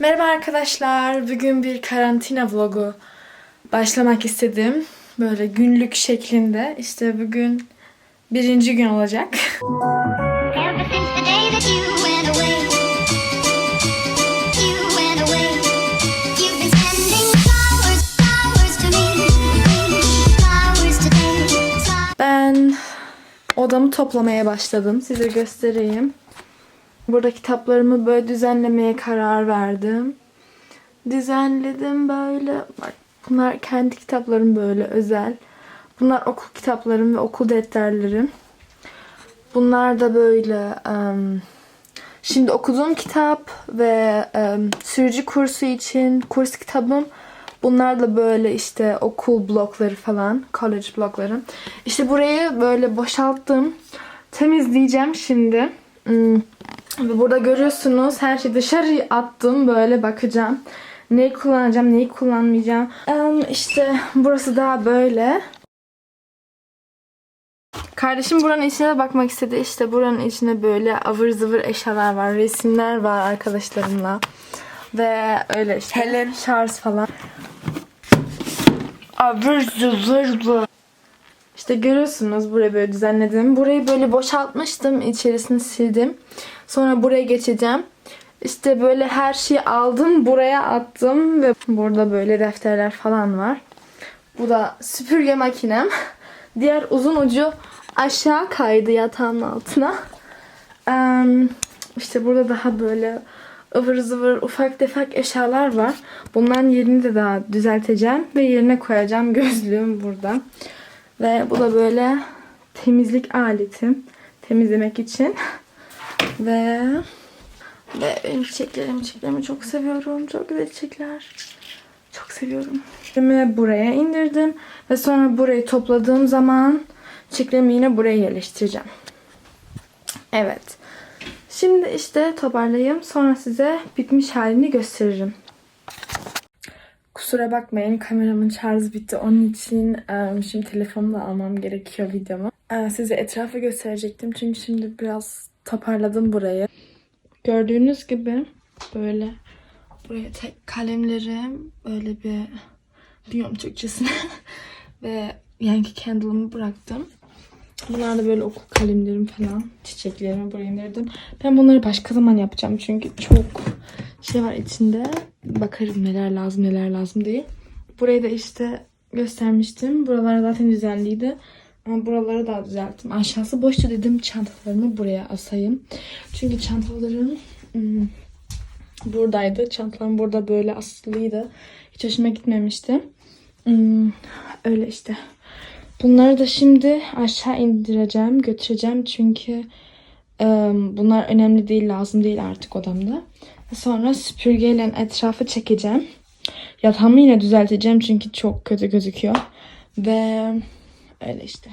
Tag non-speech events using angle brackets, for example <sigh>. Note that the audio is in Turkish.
Merhaba arkadaşlar. Bugün bir karantina vlogu başlamak istedim. Böyle günlük şeklinde. İşte bugün birinci gün olacak. Ben odamı toplamaya başladım. Size göstereyim. Burada kitaplarımı böyle düzenlemeye karar verdim. Düzenledim böyle. Bak bunlar kendi kitaplarım böyle özel. Bunlar okul kitaplarım ve okul defterlerim. Bunlar da böyle em, şimdi okuduğum kitap ve em, sürücü kursu için kurs kitabım. Bunlar da böyle işte okul blokları falan, college blokları. İşte burayı böyle boşalttım. Temizleyeceğim şimdi. Hmm, burada görüyorsunuz her şeyi dışarı attım böyle bakacağım. Neyi kullanacağım, neyi kullanmayacağım. Em, işte burası daha böyle. Kardeşim buranın içine bakmak istedi. İşte buranın içinde böyle avır zıvır eşyalar var. Resimler var arkadaşlarımla. Ve öyle işte. Helen Charles falan. Avır zıvır bu. İşte görüyorsunuz burayı böyle düzenledim. Burayı böyle boşaltmıştım. içerisini sildim. Sonra buraya geçeceğim. İşte böyle her şeyi aldım. Buraya attım. Ve burada böyle defterler falan var. Bu da süpürge makinem. <laughs> Diğer uzun ucu aşağı kaydı yatağın altına. İşte burada daha böyle ıvır zıvır ufak tefek eşyalar var. Bunların yerini de daha düzelteceğim ve yerine koyacağım <laughs> gözlüğüm burada. Ve bu da böyle temizlik aletim. Temizlemek için. Ve ve benim çiçeklerimi, çiçeklerimi çok seviyorum. Çok güzel çiçekler. Çok seviyorum. Çiçeklerimi buraya indirdim. Ve sonra burayı topladığım zaman çiçeklerimi yine buraya yerleştireceğim. Evet. Şimdi işte toparlayayım. Sonra size bitmiş halini gösteririm. Kusura bakmayın kameramın şarjı bitti. Onun için şimdi telefonumu almam gerekiyor videomu. Size etrafı gösterecektim. Çünkü şimdi biraz toparladım burayı. Gördüğünüz gibi böyle buraya tek kalemlerim böyle bir biliyorum Türkçesini <laughs> ve Yankee Candle'ımı bıraktım. Bunlar da böyle okul kalemlerim falan. Çiçeklerimi buraya indirdim. Ben bunları başka zaman yapacağım. Çünkü çok şey var içinde. Bakarım neler lazım neler lazım diye. Burayı da işte göstermiştim. Buralar zaten düzenliydi. Ama buraları da düzelttim. Aşağısı boştu dedim çantalarımı buraya asayım. Çünkü çantalarım hmm, buradaydı. Çantalarım burada böyle asılıydı. Hiç hoşuma gitmemişti. Hmm, öyle işte. Bunları da şimdi aşağı indireceğim, götüreceğim çünkü e, bunlar önemli değil, lazım değil artık odamda. Sonra süpürgeyle etrafı çekeceğim. Yatağımı yine düzelteceğim çünkü çok kötü gözüküyor. Ve öyle işte.